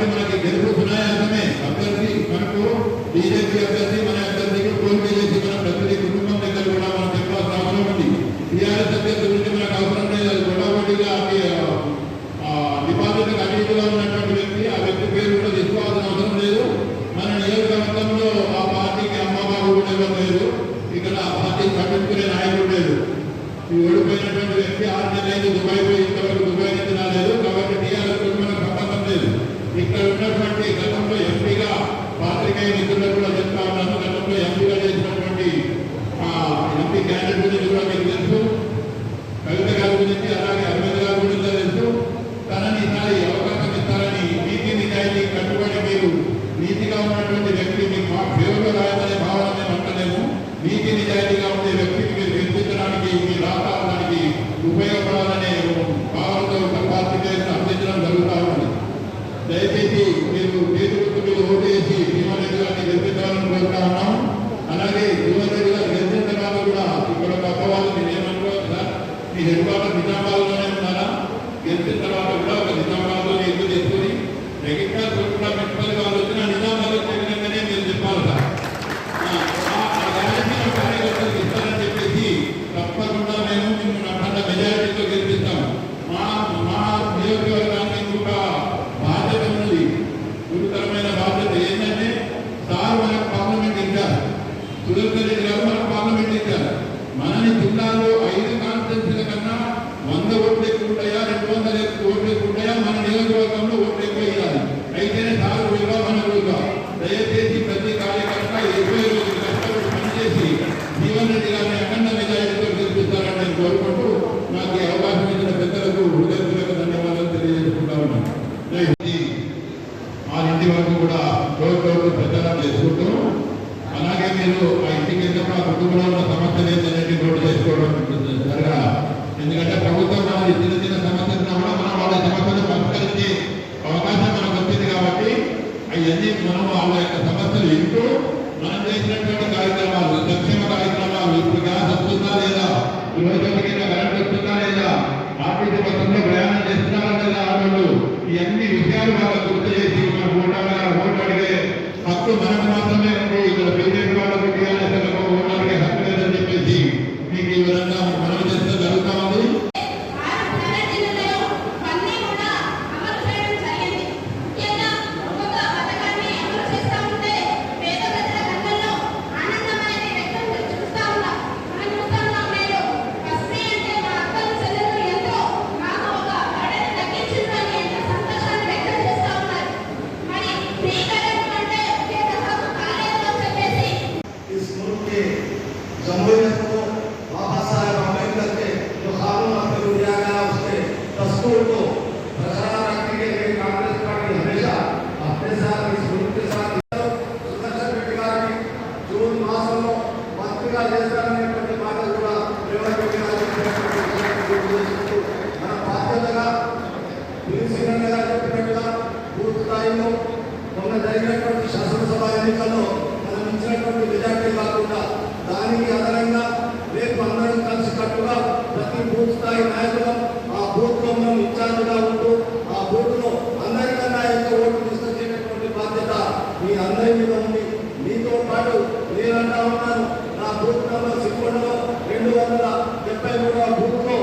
I've been looking cadet గురించి కూడా మీకు తెలుసు కవిత గారి గురించి అలాగే అరవింద్ గారి గురించి తెలుసు తనని ఈసారి అవకాశం ఇస్తారని నీతి నిజాయితీ కట్టుబడి మీరు నీతిగా ఉన్నటువంటి వ్యక్తి మీకు మా ఫేవర్లో రాయదనే భావన మేము అంటలేము నీతి నిజాయితీగా ఉండే వ్యక్తి మనకు జరిగినటువంటి శాసనసభ ఎన్నికల్లో మనం ఇచ్చినటువంటి మెజార్టీ కాకుండా దానికి అదనంగా రేపు అందరం కలిసికట్టుగా ప్రతి బూత్ స్థాయి నాయకులు ఆ బూత్లో మనం ఇన్ఛార్జ్గా ఉంటూ ఆ బూత్లో అందరికన్నా ఎక్కువ ఓట్లు తీసుకొచ్చేటటువంటి బాధ్యత మీ అందరి మీద ఉంది. మీతో పాటు నేనంటా ఉన్నాను నా బూత్ నెంబర్ సిక్స్ రెండు వందల డెబ్బై మూడవ బూత్లో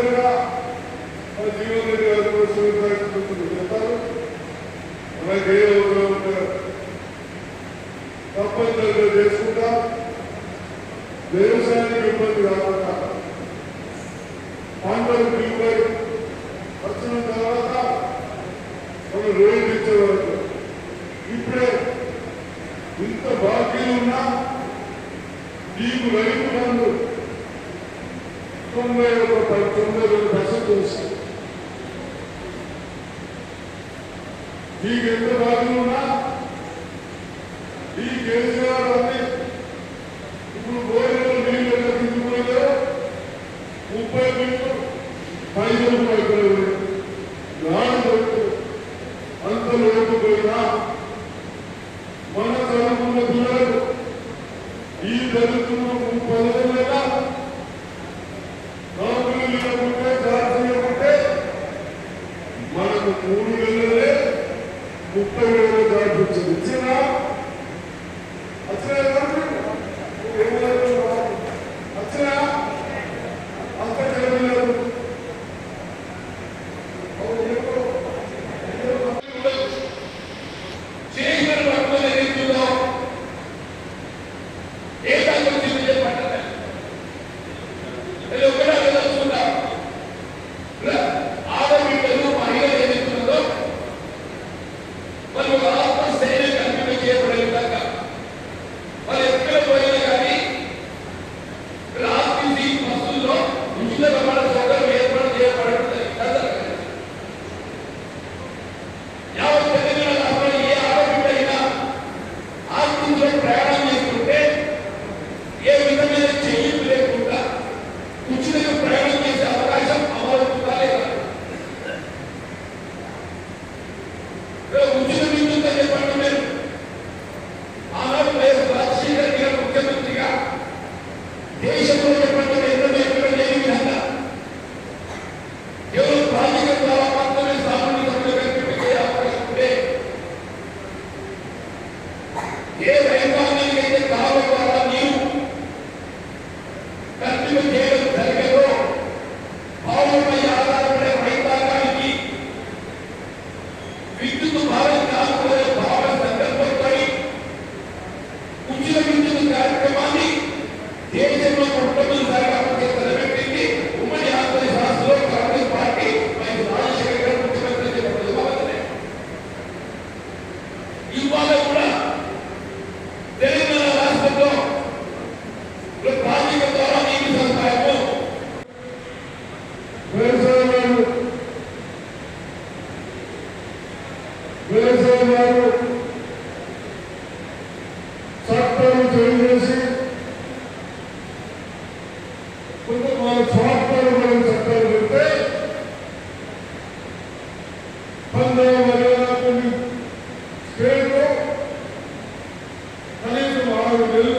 ಜನರ ಜೀವನದಲ್ಲಿ ಅದನ್ನು ಸ್ವೀಕರಿಸಿರುತ್ತಾರೆ అలాగే తప్పనిసరిగా చేసుకుంటా వ్యవసాయానికి ఇబ్బంది రాకుండా முப்பது அவர்கள்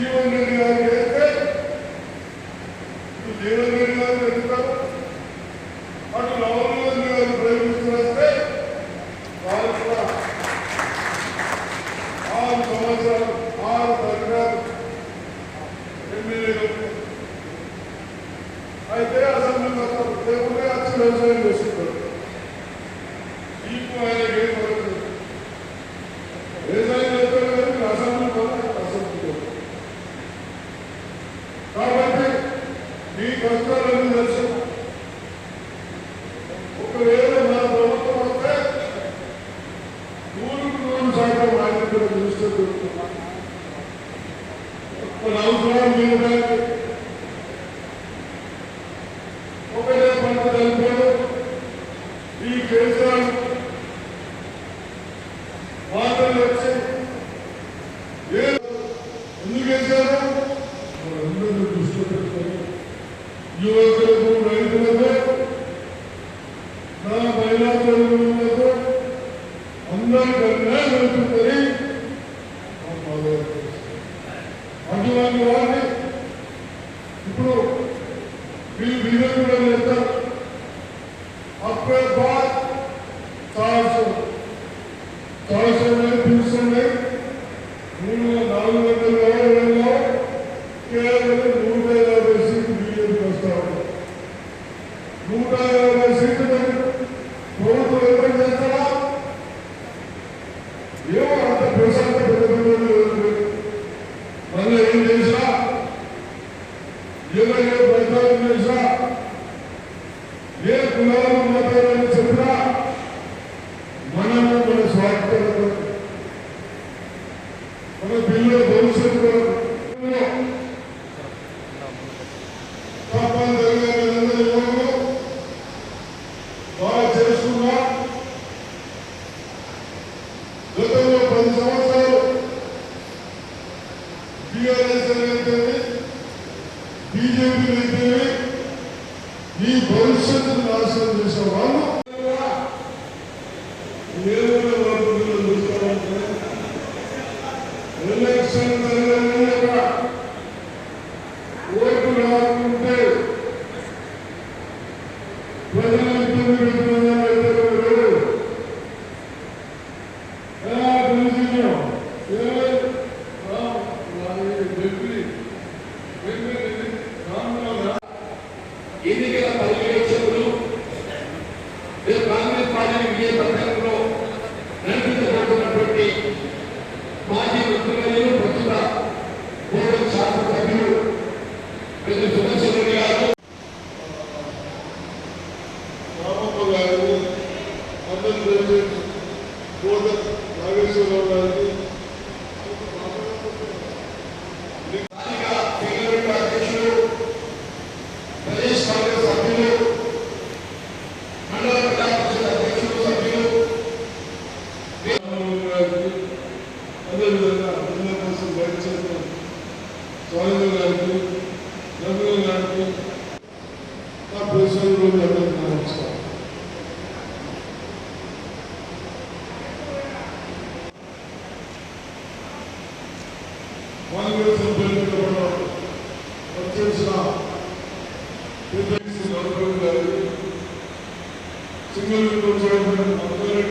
జీవన్ రెడ్డి గారు వేస్తే జీవన్ రెడ్డి ఎందుకు చేశారు మనందరూ దృష్టి పెట్టుకొని యువకులకు రైతులకు నా మహిళా మన పిల్లల భవిష్యత్తు Thank you. అదేవిధంగా మహిళల కోసం బయట చేసిన స్వామి గారికి గారికి నా ప్రొఫెసర్